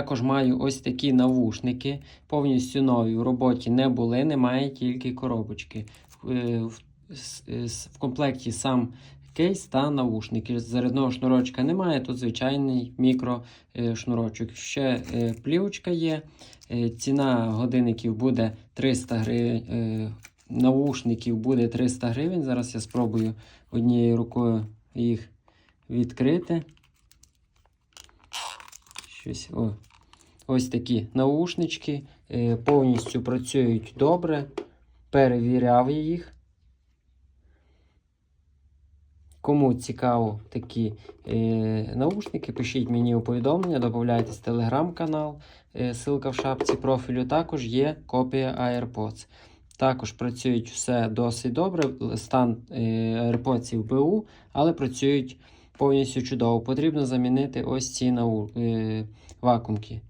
Також маю ось такі навушники, повністю нові. В роботі не були, немає тільки коробочки. В, е, в, е, в комплекті сам кейс та навушники. Зарядного шнурочка немає, тут звичайний мікро е. Ще плівочка є. Ціна годинників буде 300 гривень. Навушників буде 300 гривень. Зараз я спробую однією рукою їх відкрити. Щось, о. Ось такі наушнички. е, Повністю працюють добре. Перевіряв я їх. Кому цікаво такі е, наушники, пишіть мені у повідомлення, додавайтесь в телеграм-канал, е, ссылка в шапці профілю. Також є копія AirPods. Також працюють все досить добре. Стан е, AirPods БУ, але працюють повністю чудово. Потрібно замінити ось ці нау, е, вакуумки.